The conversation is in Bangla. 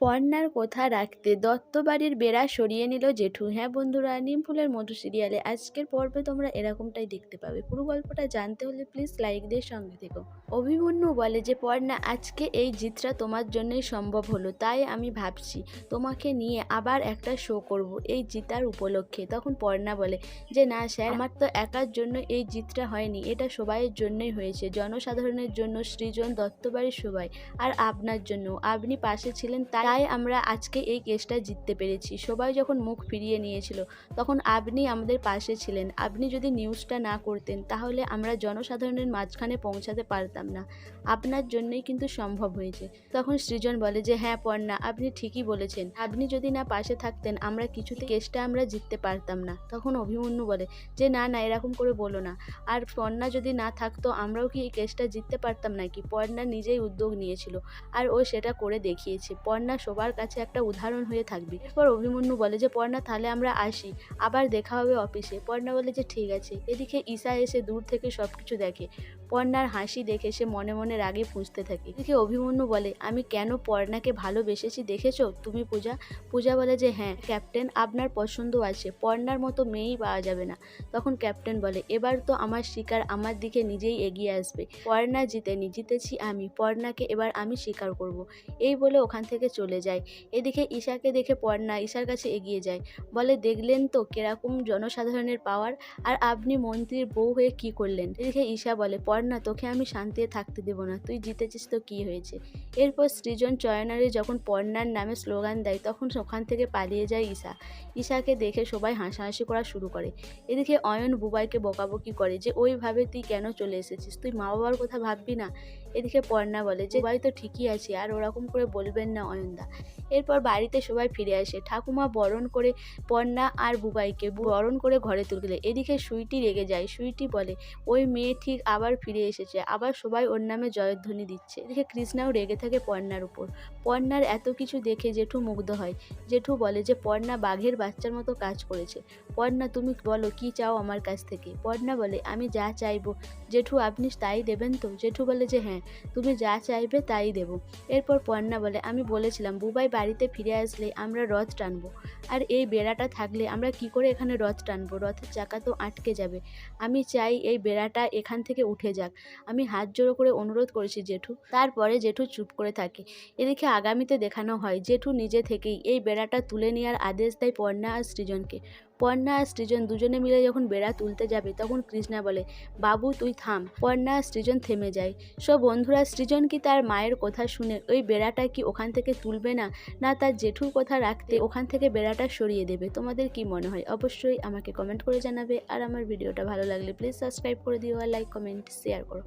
পর্ণার কথা রাখতে দত্তবাড়ির বেড়া সরিয়ে নিল জেঠু। হ্যাঁ বন্ধুরা, নিম ফুলের মধু সিরিয়ালে আজকের পর্বে তোমরা এরকমটাই দেখতে পাবে। পুরো গল্পটা জানতে হলে প্লিজ লাইক দিয়ে সঙ্গে থেকো। অভিমন্যু বলে যে, পর্ণা, আজকে এই জিতটা তোমার জন্যই সম্ভব হলো, তাই আমি ভাবছি তোমাকে নিয়ে আবার একটা শো করব এই জিতার উপলক্ষে। তখন পর্ণা বলে যে, না স্যার, আমার তো একার জন্য এই জিতটা হয়নি, এটা সবাইয়ের জন্যই হয়েছে, জনসাধারণের জন্য, সৃজন, দত্তবাড়ির সবাই, আর আপনার জন্য আপনি পাশে ছিলেন তাই আমরা আজকে এই কেসটা জিততে পেরেছি। সবাই যখন মুখ ফিরিয়ে নিয়েছিল, তখন আপনি আমাদের পাশে ছিলেন। আপনি যদি নিউজটা না করতেন, তাহলে আমরা জনসাধারণের মাঝখানে পৌঁছাতে পারতাম না। আপনার জন্যই কিন্তু সম্ভব হয়েছে। তখন সৃজন বলে যে হ্যাঁ পর্ণা, আপনি ঠিকই বলেছেন। আপনি যদি না পাশে থাকতেন, আমরা কিছুতে কেসটা আমরা জিততে পারতাম না। তখন অভিমন্যু বলে যে, না না, এরকম করে বলো না। আর পর্ণা যদি না থাকতো, আমরাও কি এই কেসটা জিততে পারতাম নাকি? পর্ণা নিজেই উদ্যোগ নিয়েছিল, আর ও সেটা করে দেখিয়েছে। পর্ণা সবার কাছে একটা উদাহরণ হয়ে থাকবে। এরপর অভিমন্যু বলে যে, পর্ণা, তাহলে আমরা আসি। আবার দেখা হবে অফিসে। পর্ণা বলে যে, ঠিক আছে। এদিকে ঈশা এসে দূর থেকে সব কিছু দেখে। পর্ণার হাসি দেখে সে মনে মনে রাগে ফুঁসতে থাকে। এদিকে অভিমন্যু বলে, আমি কেন পর্ণাকে ভালোবেসেছি দেখেছ? তুমি পূজা? পূজা বলে যে হ্যাঁ ক্যাপ্টেন, আপনার পছন্দ আছে, পর্ণার মতো মেয়েই পাওয়া যাবে না। তখন ক্যাপ্টেন বলে, এবার তো আমার শিকার আমার দিকে নিজেই এগিয়ে আসবে। পর্ণা জিতেনি, জিতেছি আমি, পর্ণাকে এবার আমি স্বীকার করব। এই বলে ওখান থেকে চলে যায়। এদিকে ঈশাকে দেখে পর্ণা ঈশার কাছে এগিয়ে যায়। বলে, দেখলেন তো কীরকম জনসাধারণের পাওয়ার, আর আপনি মন্ত্রীর বউ হয়ে কি করলেন? এদিকে ঈশা বলে পর্ণা তোকে আমি শান্তিতে থাকতে দেবো না। তুই জিতেছিস তো কি হয়েছে? এরপর সৃজন চয়নারে যখন পর্ণার নামে স্লোগান দেয়, তখন ওখান থেকে পালিয়ে যায় ঈশা। ঈশাকে দেখে সবাই হাসাহাসি করা শুরু করে। এদিকে অয়ন বুবাইকে বকাবকি করে যে, ওইভাবে তুই কেন চলে এসেছিস? তুই মা বাবার কথা ভাববি না? এদিকে পর্ণা বলে যে, বুবাই তো ঠিকই আছে, আর ওরকম করে বলবেন না অয়নদা। এরপর বাড়িতে সবাই ফিরে আসে। ঠাকুমা বরণ করে পর্ণা আর বুবাইকে বরণ করে ঘরে তুললে এদিকে সুইটি রেগে যায়। সুইটি বলে, ওই মেয়ে ঠিক আবার ফিরে এসেছে। আবার সবাই ওর নামে জয়ধ্বনি দিচ্ছে। এদিকে কৃষ্ণাও রেগে থাকে পর্ণার উপর। পর্ণার এত কিছু দেখে জেঠু মুগ্ধ হয়। জেঠু বলে যে, পর্ণা বাঘের বাচ্চার মতো কাজ করেছে। পর্ণা, তুমি বলো, কি চাও আমার কাছ থেকে? পর্ণা বলে, আমি যা চাইব। জেঠু, আপনি তাই দেবেন তো? জেঠু বলে যে হ্যাঁ তুমি যা চাইবে তাই দেবো। এরপর পর্ণা বলে, আমি বলেছিলাম, বুবাই বাড়িতে ফিরে আসলে আমরা রথ টানবো। আর এই বেড়াটা থাকলে আমরা কি করে এখানে রথ টানবো? রথের চাকা তো আটকে যাবে। আমি চাই এই বেড়াটা এখান থেকে উঠে যাক, আমি হাত জোড়ো করে অনুরোধ করেছি জেঠু। তারপরে জেঠু চুপ করে থাকে। এদিকে আগামীতে দেখানো হয়, জেঠু নিজে থেকেই এই বেড়াটা তুলে নেওয়ার আদেশ দেয় পর্ণা আর সৃজনকে। পর্ণা আর সৃজন দুজনে মিলে যখন বেড়া তুলতে যাবে, তখন কৃষ্ণা বলে, বাবু, তুই থাম। পর্ণা আর সৃজন থেমে যায়। সব বন্ধুরা, সৃজন কি তার মায়ের কথা শুনে ওই বেড়াটা কি ওখান থেকে তুলবে না? না, তার জেঠুর কথা রাখতে ওখান থেকে বেড়াটা সরিয়ে দেবে। তোমাদের কি মনে হয়? অবশ্যই আমাকে কমেন্ট করে জানাবে। আর আমার ভিডিওটা ভালো লাগলে প্লিজ সাবস্ক্রাইব করে দিও আর লাইক কমেন্ট শেয়ার করো।